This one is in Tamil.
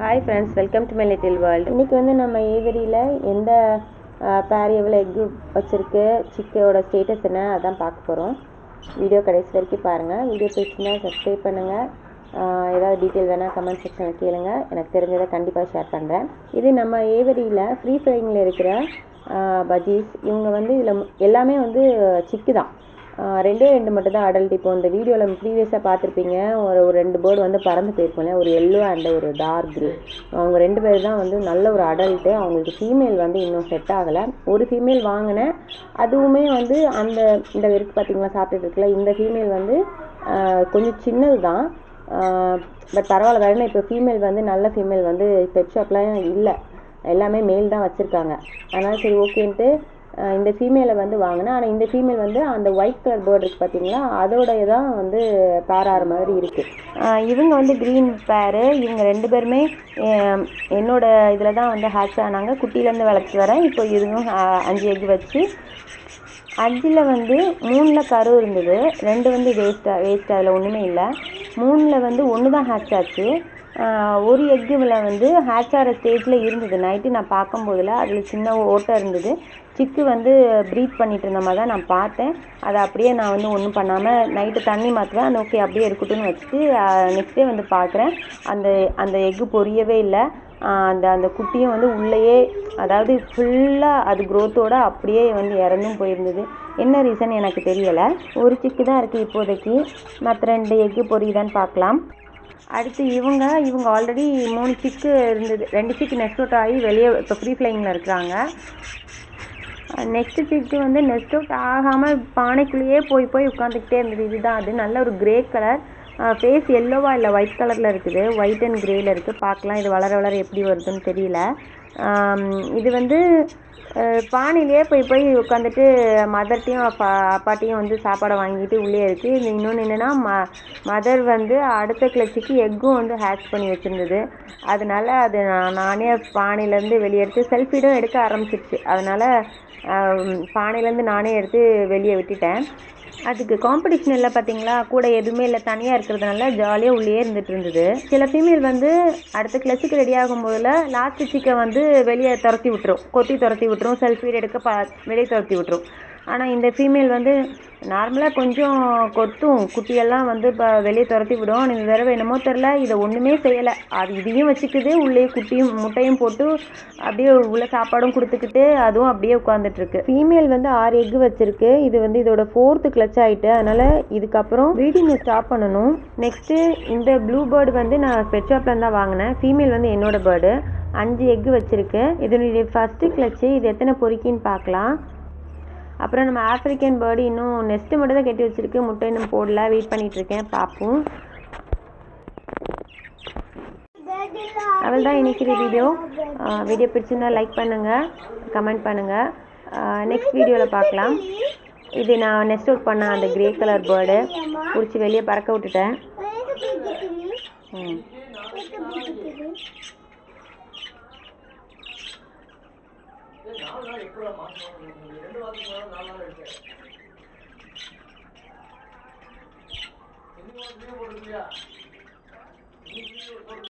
Hi friends welcome to my little world இன்றைக்கி வந்து நம்ம ஏவரியில் எந்த பேர் எவ்வளோ எக்கு வச்சுருக்கு சிக்கோட ஸ்டேட்டஸ் என்ன அதான் பார்க்க போகிறோம் வீடியோ கடைசி வரைக்கும் பாருங்கள் வீடியோ பிடிச்சிருந்தா சப்ஸ்கிரைப் பண்ணுங்கள் ஏதாவது டீட்டெயில் வேணால் கமெண்ட் செக்ஷனில் கேளுங்க. எனக்கு தெரிஞ்சதை கண்டிப்பாக ஷேர் பண்ணுறேன் இது நம்ம ஏவரியில் ஃப்ரீ ஃப்ளைங்கில் இருக்கிற பஜீஸ் இவங்க வந்து இதில் எல்லாமே வந்து சிக்கு தான். ரெண்டே ரெண்டு மட்டும் தான் அடல்ட் இப்போ இந்த வீடியோவில் ப்ரீவியஸாக பார்த்துருப்பீங்க. ஒரு ஒரு ரெண்டு பேர்டு வந்து பறந்து போயிருக்கோம்ல. ஒரு எல்லோ அண்ட் ஒரு டார்க் க்ரே அவங்க ரெண்டு பேர் தான் வந்து நல்ல ஒரு அடல்ட்டு அவங்களுக்கு ஃபீமேல் வந்து இன்னும் செட் ஆகலை. ஒரு ஃபீமேல் வாங்கினேன் அதுவுமே வந்து அந்த இந்த இருக்கு பார்த்தீங்களா சாப்பிட்டுட்டு இருக்குல்ல இந்த ஃபீமேல் வந்து கொஞ்சம் சின்னது தான். பட் பரவாயில்ல வேறு இப்போ ஃபீமேல் வந்து நல்ல ஃபீமேல் வந்து பெட் ஷாப்லாம் இல்லை. எல்லாமே மேல் தான் வச்சுருக்காங்க. அதனால் சரி ஓகேன்ட்டு இந்த ஃபீமேலை வந்து வாங்கினேன். ஆனால் இந்த ஃபீமேல் வந்து அந்த ஒயிட் கலர் பேர்டு இருக்குது பார்த்தீங்களா அதோடைய தான் வந்து பேராற மாதிரி இருக்குது இவங்க வந்து க்ரீன் பேரு இவங்க ரெண்டு பேருமே என்னோட இதில் தான் வந்து ஹேட்ச் ஆனாங்க. குட்டியிலேருந்து வளர்த்து வரேன். இப்போ இதுவும் அஞ்சு எக் வச்சு. அஞ்சில் வந்து மூணில் கரு இருந்தது. ரெண்டு வந்து வேஸ்ட்டாக வேஸ்ட் அதில் ஒன்றுமே இல்லை. மூணில் வந்து ஒன்று தான் ஹேட்ச் ஆச்சு. ஒரு எக்குவில் வந்து ஹேட்ச் ஆகிற ஸ்டேஜில் இருந்தது. நைட்டு நான் பார்க்கும்போதில் அதில் சின்ன ஓட்டை இருந்தது. சிக்கு வந்து ப்ரீத் பண்ணிட்டு இருந்த மாதிரி தான் நான் பார்த்தேன். அதை அப்படியே நான் வந்து ஒன்றும் பண்ணாமல் நைட்டு தண்ணி மாற்றுவேன் அந்த ஓகே அப்படியே இருக்கட்டும்னு வச்சுட்டு நெக்ஸ்ட் டே வந்து பார்க்குறேன். அந்த அந்த எக்கு பொரியவே இல்லை. அந்த அந்த குட்டியும் வந்து உள்ளேயே அதாவது ஃபுல்லாக அது க்ரோத்தோடு அப்படியே வந்து இறந்தும் போயிருந்தது. என்ன ரீசன் எனக்கு தெரியலை. ஒரு சிக்கு தான் இருக்குது இப்போதைக்கு. மற்ற ரெண்டு எக்கு பொரியுதான்னு பார்க்கலாம். அடுத்து இவங்க இவங்க ஆல்ரெடி மூணு சிக்கு இருந்தது. ரெண்டு சிக்கு நெஸ்ட் அவுட் ஆகி வெளியே இப்போ ஃப்ரீ ஃப்ளைங்கில் இருக்கிறாங்க. நெக்ஸ்ட் சிக்கு வந்து நெஸ்ட் அவுட் ஆகாமல் பானைக்குள்ளேயே போய் போய் உட்காந்துக்கிட்டே இருந்தது. இதுதான் அது. நல்ல ஒரு கிரே கலர் ஃபேஸ் எல்லோவா இல்லை ஒயிட் கலரில் இருக்குது. ஒயிட் அண்ட் கிரேயில் இருக்குது பார்க்கலாம். இது வளர வளர எப்படி வருதுன்னு தெரியல. இது வந்து அஹ், பானையிலேயே போய் போய் உட்காந்துட்டு மதர்ட்டையும் அப்பா அப்பாட்டையும் வந்து சாப்பாடை வாங்கிட்டு உள்ளே இருக்குது இது இன்னொன்று என்னென்னா ம மதர் வந்து அடுத்த கிளச்சிக்கு எக்கும் வந்து ஹேக் பண்ணி வச்சுருந்தது. அதனால அது நான் நானே பானையிலேருந்து வெளியே எடுத்து செல்ஃபீடும் எடுக்க ஆரம்பிச்சிருச்சு. அதனால் பானையிலேருந்து நானே எடுத்து வெளியே விட்டுட்டேன். அதுக்கு காம்படிஷன் இல்லை பார்த்தீங்களா கூட எதுவுமே இல்லை தனியாக இருக்கிறதுனால ஜாலியாக உள்ளே இருந்துட்டு இருந்தது. சில ஃபீமேல் வந்து அடுத்த கிளச்சுக்கு ரெடி ஆகும்போதில் லாஸ்ட் சிக்கை வந்து வெளியே துரத்தி விட்டுரும். கொத்தி துரத்தி விட்டுரும். செல்ஃபி எடுக்க பா வெளியே துரத்தி விட்டுரும். ஆனால் இந்த ஃபீமேல் வந்து நார்மலாக கொஞ்சம் கொத்தும். குட்டியெல்லாம் வந்து இப்போ வெளியே துரத்தி விடும். ஆனால் இந்த தடவை என்னமோ தெரில இதை ஒன்றுமே செய்யலை. அது இதையும் வச்சுக்குது உள்ளே குட்டியும் முட்டையும் போட்டு அப்படியே உள்ள சாப்பாடும் கொடுத்துக்கிட்டு அதுவும் அப்படியே உட்காந்துட்ருக்கு ஃபீமேல் வந்து ஆறு எக்கு வச்சுருக்கு. இது வந்து இதோட ஃபோர்த்து கிளச் ஆகிட்டு அதனால் இதுக்கப்புறம் ப்ரீடிங்கை ஸ்டாப் பண்ணணும். நெக்ஸ்ட்டு இந்த ப்ளூ பேர்டு வந்து நான் பெட் தான் வாங்கினேன். ஃபீமேல் வந்து என்னோட பேர்டு அஞ்சு எக்கு வச்சுருக்கு. இதனுடைய ஃபஸ்ட்டு கிளச்சு இது எத்தனை பொறிக்கின்னு பார்க்கலாம். அப்புறம் நம்ம ஆஃப்ரிக்கன் பேர்டு இன்னும் நெஸ்ட்டு மட்டும் தான் கட்டி வச்சிருக்கு. முட்டை இன்னும் போடல. வெயிட் பண்ணிட்டு இருக்கேன். பார்ப்போம். அவள் தான் இன்னைக்கு வீடியோ வீடியோ பிடிச்சிருந்தா லைக் பண்ணுங்கள் கமெண்ட் பண்ணுங்கள் நெக்ஸ்ட் வீடியோவில் பார்க்கலாம். இது நான் நெஸ்ட் அவுட் பண்ண அந்த கிரே கலர் பேர்டு பிடிச்சி வெளியே பறக்க விட்டுட்டேன். ம். எப்படா மாற்றம் ரெண்டு வாரத்துக்கு மேலே நாலு நாள் எடுத்தேன் இன்னும் வீடியோ போட்டிருக்கியா?